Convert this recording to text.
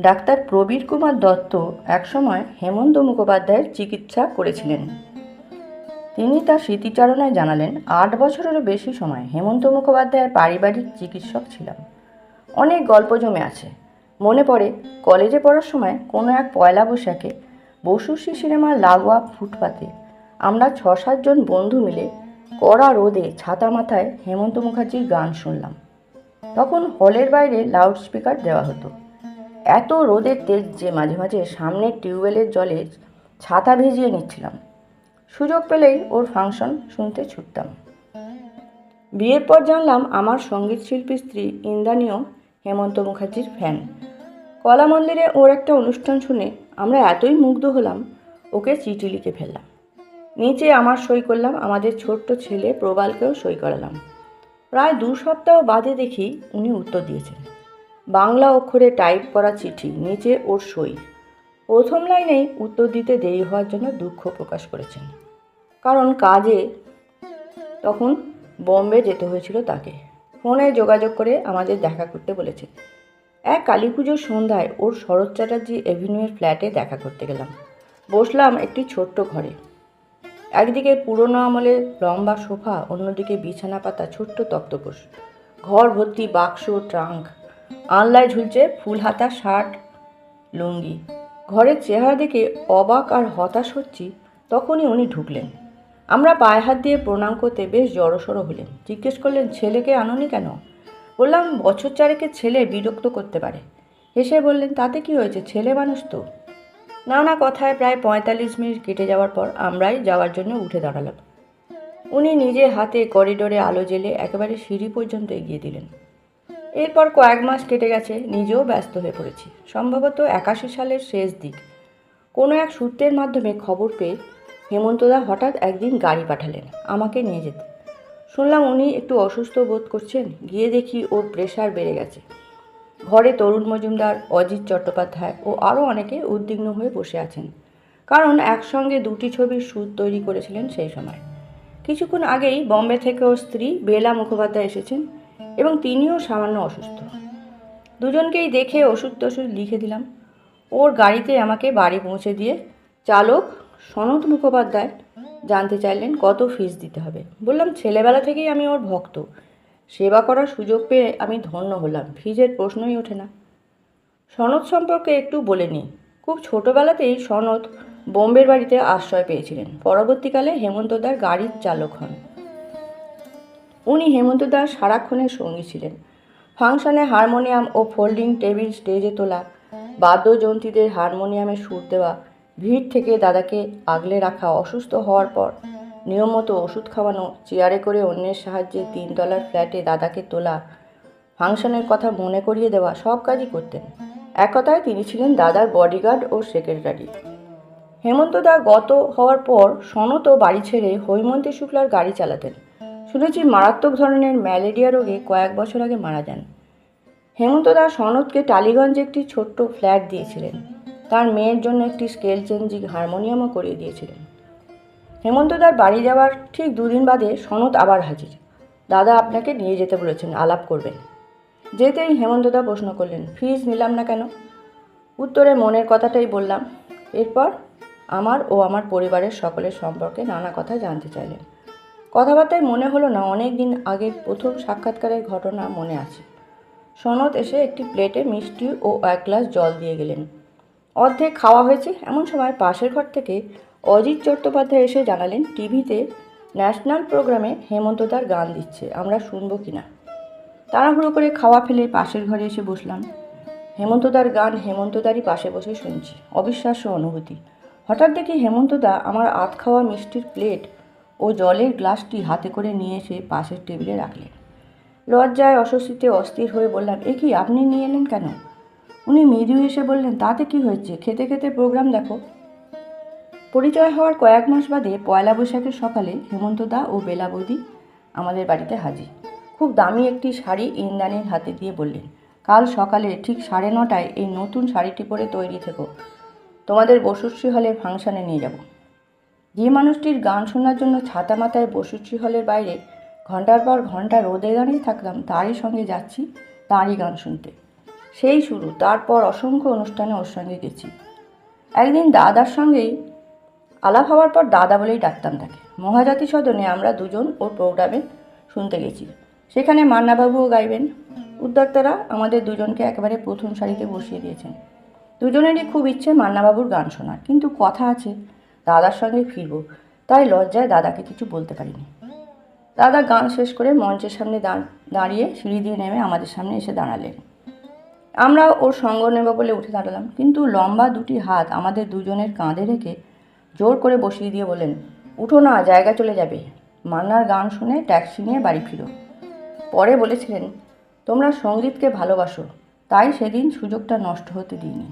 Doctor Prabir Kumar Dutta একসময় হেমন্ত মুখোপাধ্যায়ের চিকিৎসা করেছিলেন। তিনি তার স্মৃতিচারণায় জানালেন, আট বছরেরও বেশি সময় হেমন্ত মুখোপাধ্যায়ের পারিবারিক চিকিৎসক ছিলাম। অনেক গল্প জমে আছে। মনে পড়ে, কলেজে পড়ার সময় কোনো এক পয়লা বৈশাখে বসুশ্রী সিনেমার লাগোয়া ফুটপাতে আমরা ছ সাতজন বন্ধু মিলে কড়া রোদে ছাতা মাথায় হেমন্ত মুখার্জির গান শুনলাম। তখন হলের বাইরে লাউডস্পিকার দেওয়া হতো। এত রোদের তেজ যে মাঝে মাঝে সামনের টিউবওয়েলের জলে ছাতা ভিজিয়ে নিচ্ছিলাম। সুযোগ পেলেই ওর ফাংশন শুনতে ছুটতাম। বিয়ের পর জানলাম আমার সংগীত শিল্পী স্ত্রী ইন্দ্রাণীও হেমন্ত মুখার্জির ফ্যান কলা মন্দিরে ওর একটা অনুষ্ঠান শুনে আমরা এতই মুগ্ধ হলাম, ওকে চিঠি লিখে ফেললাম। নিচে আমার সই করলাম, আমাদের ছোট্ট ছেলে প্রবালকেও সই করালাম। প্রায় দু সপ্তাহ বাদে দেখি উনি উত্তর দিয়েছেন। বাংলা অক্ষরে টাইপ করা চিঠি নিচে ওর সই। প্রথম লাইনেই উত্তর দিতে দেরি হওয়ার জন্য দুঃখ প্রকাশ করেছেন। কারণ কাজে তখন বম্বে যেতে হয়েছিল তাকে। ফোনে যোগাযোগ করে আমাদের দেখা করতে বলেছেন এক কালী পুজোর সন্ধ্যায় ওর শরৎ চ্যাটার্জি এভিনিউয়ের ফ্ল্যাটে দেখা করতে গেলাম। বসলাম একটি ছোট্ট ঘরে। একদিকে পুরনো আমলের লম্বা সোফা, অন্যদিকে বিছানা পাতা ছোট্ট তক্তপোষ। ঘর ভর্তি বাক্স, ট্রাঙ্ক। আনলায় ঝুলছে ফুল হাতা শার্ট, লুঙ্গি। ঘরের চেহারা দেখে অবাক আর হতাশ হচ্ছি, তখনই উনি ঢুকলেন। আমরা পায়ে হাত দিয়ে প্রণাম করতে বেশ জড়সড়ো হলেন। জিজ্ঞেস করলেন, ছেলেকে আনোনি কেন? বললাম, বছর চারেকের ছেলে বিরক্ত করতে পারে। হেসে বললেন, তাতে কি হয়েছে? ছেলে মানুষ তো। নানা কথায় প্রায় পঁয়তাল্লিশ মিনিট কেটে যাওয়ার পর আমরাই যাওয়ার জন্য উঠে দাঁড়ালাম। উনি নিজে হাতে করিডোরে আলো জেলে একেবারে সিঁড়ি পর্যন্ত এগিয়ে দিলেন। এরপর কয়েক মাস কেটে গেছে, নিজেও ব্যস্ত হয়ে পড়েছি। সম্ভবত একাশি সালের শেষ দিক। কোনো এক সূত্রের মাধ্যমে খবর পেয়ে হেমন্তদা হঠাৎ একদিন গাড়ি পাঠালেন, আমাকে নিয়ে যেতে। শুনলাম উনি একটু অসুস্থ বোধ করছেন, গিয়ে দেখি ওর প্রেশার বেড়ে গেছে। ঘরে তরুণ মজুমদার, অজিত চট্টোপাধ্যায় ও আরও অনেকে উদ্বিগ্ন হয়ে বসে আছেন। কারণ একসঙ্গে দুটি ছবির সুর তৈরি করেছিলেন সেই সময়। কিছুক্ষণ আগেই বম্বে থেকে ওর স্ত্রী বেলা মুখোপাধ্যায় এসেছেন। এবং তিনিও সামান্য অসুস্থ। দুজনকেই দেখে ওষুধ টষুধ লিখে দিলাম। ওর গাড়িতে আমাকে বাড়ি পৌঁছে দিয়ে চালক সনত মুখোপাধ্যায় জানতে চাইলেন কত ফিস দিতে হবে। বললাম, ছেলেবেলা থেকেই আমি ওর ভক্ত। সেবা করার সুযোগ পেয়ে আমি ধন্য হলাম। ফিজের প্রশ্নই ওঠে না। সনদ সম্পর্কে একটু বলে নিই। খুব ছোটোবেলাতেই সনদ বোম্বের বাড়িতে আশ্রয় পেয়েছিলেন। পরবর্তীকালে হেমন্তদার গাড়ির চালক হন। উনি হেমন্তদার সারাক্ষণের সঙ্গী ছিলেন। ফাংশনে হারমোনিয়াম ও ফোল্ডিং টেবিল স্টেজে তোলা, বাদ্যযন্ত্রীদের হারমোনিয়ামে সুর দেওয়া, ভিড় থেকে দাদাকে আগলে রাখা অসুস্থ হওয়ার পর নিয়মিত ওষুধ খাওয়ানো, চেয়ারে করে অন্যের সাহায্যে তিনতলার ফ্ল্যাটে দাদাকে তোলা, ফাংশনের কথা মনে করিয়ে দেওয়া সব কাজই করতেন। এক কথায় তিনি ছিলেন দাদার বডিগার্ড ও সেক্রেটারি হেমন্তদা গত হওয়ার পর সনত বাড়ি ছেড়ে হৈমন্তী শুক্লার গাড়ি চালাতেন। শুনেছি মারাত্মক ধরনের ম্যালেরিয়া রোগে কয়েক বছর আগে মারা যান। হেমন্তদা সনদকে টালিগঞ্জে একটি ছোট্ট ফ্ল্যাট দিয়েছিলেন। তার মেয়ের জন্য একটি স্কেল চেঞ্জিং হারমোনিয়ামও করিয়ে দিয়েছিলেন। হেমন্তদার বাড়ি যাওয়ার ঠিক দুদিন বাদে সনদ আবার হাজির। দাদা আপনাকে নিয়ে যেতে বলেছেন, আলাপ করবেন। যেতেই হেমন্তদা প্রশ্ন করলেন, ফিজ নিলাম না কেন? উত্তরে মনের কথাটাই বললাম। এরপর আমার ও আমার পরিবারের সকলের সম্পর্কে নানা কথা জানতে চাইলেন। কথাবার্তায় মনে হলো না অনেক দিন আগের প্রথম সাক্ষাৎকারের ঘটনা মনে আছে। সনদ এসে একটি প্লেটে মিষ্টি ও এক গ্লাস জল দিয়ে গেলেন। অর্ধেক খাওয়া হয়েছে, এমন সময় পাশের ঘর থেকে অজিত চট্টোপাধ্যায় এসে জানালেন, টিভিতে ন্যাশনাল প্রোগ্রামে হেমন্তদার গান দিচ্ছে, আমরা শুনব কি না? তাড়াহুড়ো করে খাওয়া ফেলে পাশের ঘরে এসে বসলাম। হেমন্তদার গান হেমন্তদারই পাশে বসে শুনছি, অবিশ্বাস্য অনুভূতি। হঠাৎ দেখি হেমন্তদা আমার আত খাওয়া মিষ্টির প্লেট ও জলের গ্লাসটি হাতে করে নিয়ে এসে পাশের টেবিলে রাখলেন লজ্জায় অস্বস্তিতে অস্থির হয়ে বললাম, এ কি আপনি নিয়ে এলেন কেন? উনি মৃদু এসে বললেন, তাতে কি হয়েছে? খেতে খেতে প্রোগ্রাম দেখো। পরিচয় হওয়ার কয়েক মাস বাদে পয়লা বৈশাখের সকালে হেমন্তদা ও বেলা বৌদি আমাদের বাড়িতে হাজির। খুব দামি একটি শাড়ি ইন্দ্রাণীর হাতে দিয়ে বললেন, কাল সকালে ঠিক সাড়ে নটায় এই নতুন শাড়িটি পরে তৈরি থেকো। তোমাদের বসুশ্রী হলে ফাংশানে নিয়ে যাব। যে মানুষটির গান শোনার জন্য ছাতা মাথায় বসুশ্রী হলের বাইরে ঘণ্টার পর ঘণ্টা রোদে দাঁড়িয়ে থাকলাম তারই সঙ্গে যাচ্ছি তাঁরই গান শুনতে। সেই শুরু, তারপর অসংখ্য অনুষ্ঠানে ওর সঙ্গে গেছি। একদিন দাদার সঙ্গেই আলাপ হওয়ার পর দাদা বলেই ডাকতাম তাকে। মহাজাতি সদনে আমরা দুজন ওর প্রোগ্রামে শুনতে গেছি। সেখানে মান্নাবাবুও গাইবেন। উদ্যোক্তারা আমাদের দুজনকে একেবারে প্রথম সারিতে বসিয়ে দিয়েছেন। দুজনেরই খুব ইচ্ছে মান্নাবাবুর গান শোনার। কিন্তু কথা আছে দাদার সঙ্গে ফিরবো। তাই লজ্জায় দাদাকে কিছু বলতে পারিনি। দাদা গান শেষ করে মঞ্চের সামনে দাঁড়িয়ে সিঁড়ি দিয়ে নেমে আমাদের সামনে এসে দাঁড়ালেন। আমরা ওর সঙ্গ নেব বলে উঠে দাঁড়ালাম, কিন্তু লম্বা দুটি হাত আমাদের দুজনের কাঁধে রেখে জোর করে বসিয়ে দিয়ে বলেন উঠো না, জায়গা চলে যাবে। মান্নার গান শুনে ট্যাক্সি নিয়ে বাড়ি ফিরো। পরে বলেছিলেন, তোমরা সঙ্গীতকে ভালোবাসো, তাই সেদিন সুযোগটা নষ্ট হতে দিইনি।